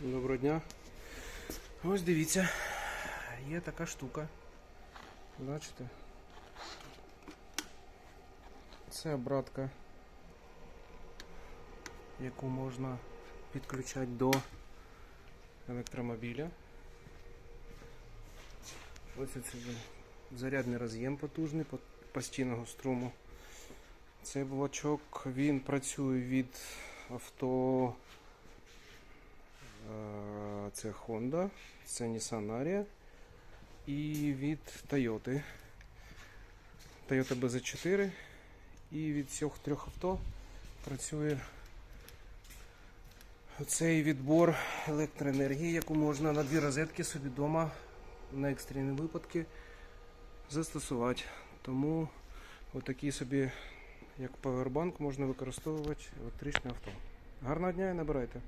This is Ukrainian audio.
Доброго дня. Ось дивіться, є така штука. Бачите? Це обратка, яку можна підключати до електромобіля. Ось це зарядний роз'єм потужний по- постійного струму. Цей блочок він працює від авто. Це Honda, це Nissan Ariya і від Toyota. Toyota BZ4. І від цих трьох авто працює цей відбор електроенергії, яку можна на дві розетки собі вдома на екстрені випадки застосувати. Тому отакий собі, як павербанк, можна використовувати електричне авто. Гарного дня і набирайте.